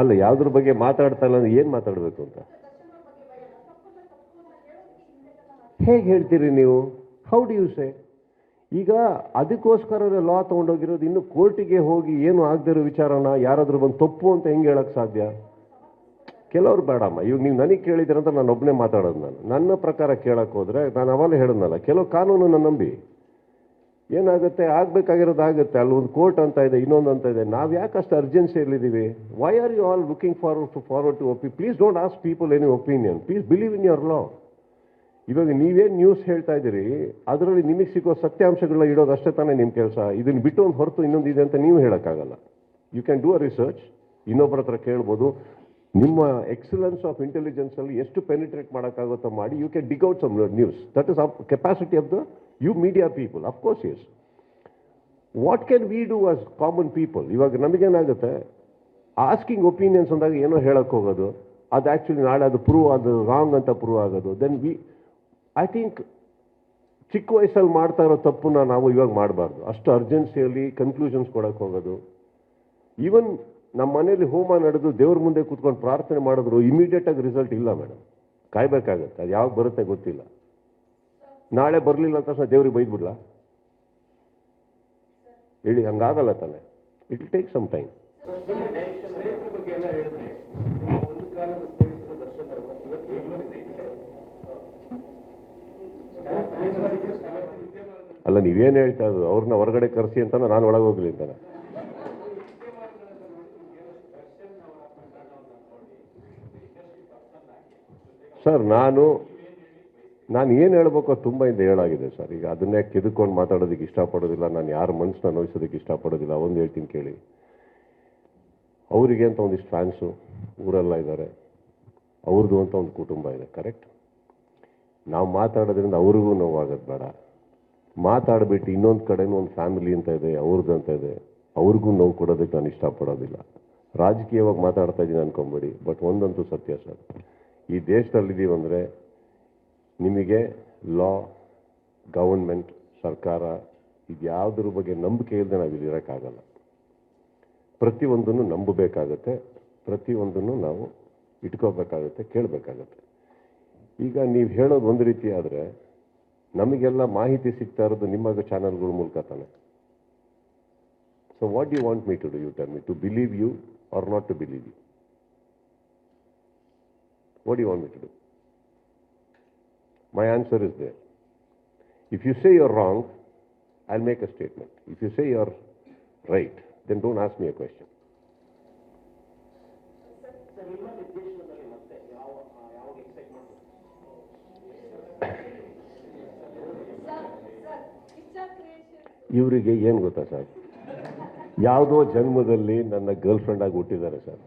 ಅಲ್ಲ, ಯಾವ್ದ್ರ ಬಗ್ಗೆ ಮಾತಾಡ್ತಾ ಇಲ್ಲ ಏನು ಮಾತಾಡಬೇಕು ಅಂತ? ಹೇಗೆ ಹೇಳ್ತೀರಿ ನೀವು? ಹೌ ಡು ಯು ಸೇ ಈಗ ಅದಕ್ಕೋಸ್ಕರ ಲಾ ತಗೊಂಡೋಗಿರೋದು ಇನ್ನು ಕೋರ್ಟಿಗೆ ಹೋಗಿ ಏನು ಆಗದಿರೋ ವಿಚಾರನ ಯಾರಾದ್ರೂ ಬಂದು ತಪ್ಪು ಅಂತ ಹೆಂಗೆ ಹೇಳಕ್ ಸಾಧ್ಯ? ಕೆಲವ್ರು ಬೇಡಮ್ಮ. ಇವಾಗ ನೀವು ನನಗೆ ಕೇಳಿದ್ರಂತ ನಾನು ಒಬ್ಬನೇ ಮಾತಾಡೋದು ನಾನು. ನನ್ನ ಪ್ರಕಾರ ಕೇಳಕ್ಕೆ ಹೋದ್ರೆ ನಾನು ಅವಾಗಲೇ ಹೇಳಿದ್ನಲ್ಲ, ಕೆಲವು ಕಾನೂನನ್ನು ನಂಬಿ. ಏನಾಗುತ್ತೆ? ಆಗಬೇಕಾಗಿರೋದಾಗುತ್ತೆ ಅಲ್ಲಿ ಒಂದು ಕೋರ್ಟ್ ಅಂತ ಇದೆ, ಇನ್ನೊಂದು ಅಂತ ಇದೆ. ನಾವು ಯಾಕೆ ಅಷ್ಟು ಅರ್ಜೆನ್ಸಿಯಲ್ಲಿದ್ದೀವಿ why are you all looking forward to forward to OP please don't ask people any opinion please believe in your law ಇವಾಗ ನೀವೇನು ನ್ಯೂಸ್ ಹೇಳ್ತಾ ಇದ್ದೀರಿ? ಅದರಲ್ಲಿ ನಿಮಗೆ ಸಿಗೋ ಸತ್ಯಾಂಶಗಳನ್ನ ಇಡೋದು ಅಷ್ಟೇ ತಾನೇ ನಿಮ್ಮ ಕೆಲಸ. ಇದನ್ನು ಬಿಟ್ಟು ಒಂದು ಹೊರತು ಇನ್ನೊಂದು ಇದೆ ಅಂತ ನೀವು ಹೇಳೋಕ್ಕಾಗಲ್ಲ. You can do a research ಇನ್ನೊಬ್ಬರ ಹತ್ರ ಕೇಳ್ಬೋದು. ನಿಮ್ಮ ಎಕ್ಸಲೆನ್ಸ್ ಆಫ್ ಇಂಟೆಲಿಜೆನ್ಸಲ್ಲಿ ಎಷ್ಟು ಪೆನಿಟ್ರೇಟ್ ಮಾಡೋಕ್ಕಾಗುತ್ತೋ ಮಾಡಿ you can dig out some news that is of capacity of the you media people of course yes what can we do as common people ಇವಾಗ ನಮಗೇನಾಗುತ್ತೆ? Asking opinions ಅಂದಾಗ ಏನೋ ಹೇಳಕ್ಕೆ ಹೋಗೋದು, ಅದು ಆ್ಯಕ್ಚುಲಿ ನಾಳೆ ಅದು ಪ್ರೂವ್ ಅದು ರಾಂಗ್ ಅಂತ ಪ್ರೂವ್ ಆಗೋದು. ದೆನ್ ವಿ ಐ ಥಿಂಕ್ ಚಿಕ್ಕ ವಯಸ್ಸಲ್ಲಿ ಮಾಡ್ತಾ ಇರೋ ತಪ್ಪನ್ನ ನಾವು ಇವಾಗ ಮಾಡಬಾರ್ದು. ಅಷ್ಟು ಅರ್ಜೆನ್ಸಿಯಲ್ಲಿ ಕನ್ಕ್ಲೂಷನ್ಸ್ ಕೊಡೋಕ್ಕೆ ಹೋಗೋದು. ಈವನ್ ನಮ್ಮ ಮನೇಲಿ ಹೋಮ ನಡೆದು ದೇವ್ರ ಮುಂದೆ ಕೂತ್ಕೊಂಡು ಪ್ರಾರ್ಥನೆ ಮಾಡಿದ್ರು ಇಮಿಡಿಯೇಟಾಗಿ ರಿಸಲ್ಟ್ ಇಲ್ಲ ಮೇಡಮ್ ಕಾಯ್ಬೇಕಾಗತ್ತೆ. ಅದು ಯಾವಾಗ ಬರುತ್ತೆ ಗೊತ್ತಿಲ್ಲ. ನಾಳೆ ಬರಲಿಲ್ಲ ಅಂತ ತಕ್ಷಣ ದೇವ್ರಿಗೆ ಬೈದ್ಬಿಡ್ಲ? ಹೇಳಿ, ಹಂಗಾಗಲ್ಲ ತಾನೆ. ಇಟ್ ಟೇಕ್ ಸಮ್ ಟೈಮ್ ಅಲ್ಲ, ನೀವೇನು ಹೇಳ್ತಾ ಇರೋದು? ಅವ್ರನ್ನ ಹೊರಗಡೆ ಕರೆಸಿ ಅಂತ ನಾನು ಒಳಗೆ ಹೋಗ್ಲಿ ಅಂತಾನೆ. ಸರ್, ನಾನು ನಾನು ಏನು ಹೇಳ್ಬೇಕು ತುಂಬ ಇಂದ ಹೇಳಾಗಿದೆ ಸರ್. ಈಗ ಅದನ್ನೇ ಕೆದ್ಕೊಂಡು ಮಾತಾಡೋದಕ್ಕೆ ಇಷ್ಟಪಡೋದಿಲ್ಲ. ನಾನು ಯಾರ ಮನಸ್ಸನ್ನ ನೋಯಿಸೋದಕ್ಕೆ ಇಷ್ಟಪಡೋದಿಲ್ಲ. ಒಂದು ಹೇಳ್ತೀನಿ ಕೇಳಿ. ಅವರಿಗೆ ಅಂತ ಒಂದಿಷ್ಟು ಫ್ಯಾನ್ಸು ಊರೆಲ್ಲ ಇದ್ದಾರೆ ಅವ್ರದ್ದು ಅಂತ ಒಂದು ಕುಟುಂಬ ಇದೆ ಕರೆಕ್ಟ್ ನಾವು ಮಾತಾಡೋದ್ರಿಂದ ಅವ್ರಿಗೂ ನೋವಾಗೋದು ಬೇಡ. ಮಾತಾಡ್ಬಿಟ್ಟು ಇನ್ನೊಂದು ಕಡೆನೂ ಒಂದು ಫ್ಯಾಮಿಲಿ ಅಂತ ಇದೆ ಅವ್ರದ್ದು ಅಂತ ಇದೆ, ಅವ್ರಿಗೂ ನೋವು ಕೊಡೋದಕ್ಕೆ ನಾನು ಇಷ್ಟಪಡೋದಿಲ್ಲ. ರಾಜಕೀಯವಾಗಿ ಮಾತಾಡ್ತಾ ಇದ್ದೀನಿ ಅನ್ಕೊಂಬೇಡಿ ಬಟ್ ಒಂದಂತೂ ಸತ್ಯ ಸರ್. ಈ ದೇಶದಲ್ಲಿದ್ದೀವಿ ಅಂದರೆ ನಿಮಗೆ ಲಾ ಗವರ್ಮೆಂಟ್ ಸರ್ಕಾರ ಇದ್ಯಾವುದ್ರ ಬಗ್ಗೆ ನಂಬಿಕೆ ಇಲ್ಲದೆ ನಾವು ಇಲ್ಲಿ ಇರೋಕ್ಕಾಗಲ್ಲ. ಪ್ರತಿಯೊಂದನ್ನು ನಂಬಬೇಕಾಗತ್ತೆ, ಪ್ರತಿಯೊಂದನ್ನು ನಾವು ಇಟ್ಕೋಬೇಕಾಗತ್ತೆ, ಕೇಳಬೇಕಾಗತ್ತೆ. ಈಗ ನೀವು ಹೇಳೋದು ಒಂದು ರೀತಿ ಆದರೆ ನಮಗೆಲ್ಲ ಮಾಹಿತಿ ಸಿಗ್ತಾ ಇರೋದು ನಿಮ್ಮ ಚಾನಲ್ಗಳ ಮೂಲಕ ತಾನೆ. So what you want me to do you tell me to believe you are not to believe you what you want me to do My answer is there. If you say you're wrong, I'll make a statement. If you say you're right, then don't ask me a question. ಇವರಿಗೆ ಏನು ಗೊತ್ತಾ sir ಯಾವುದೋ ಜನ್ಮದಲ್ಲಿ ನನ್ನ girl friend ಆಗಿ ಹುಟ್ಟಿದ್ದಾರೆ sir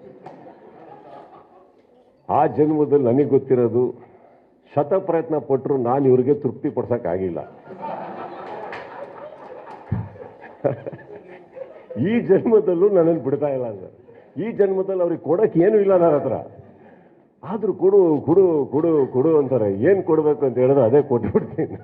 ಆ ಜನ್ಮದಲ್ಲಿ ನನಗೆ ಗೊತ್ತಿರೋದು ಶತ ಪ್ರಯತ್ನ ಪಟ್ಟರು ನಾನು ಇವ್ರಿಗೆ ತೃಪ್ತಿ ಪಡ್ಸೋಕ್ಕಾಗಿಲ್ಲ. ಈ ಜನ್ಮದಲ್ಲೂ ನನ್ನನ್ನು ಬಿಡ್ತಾ ಇಲ್ಲ ಸರ್. ಈ ಜನ್ಮದಲ್ಲಿ ಅವ್ರಿಗೆ ಕೊಡಕ್ಕೆ ಏನೂ ಇಲ್ಲ ನನ್ನ ಹತ್ರ. ಆದರೂ ಕೊಡು ಕೊಡು ಕೊಡು ಕೊಡು ಅಂತಾರೆ. ಏನು ಕೊಡಬೇಕು ಅಂತ ಹೇಳಿದ್ರೆ ಅದೇ ಕೊಟ್ಬಿಡ್ತೀನಿ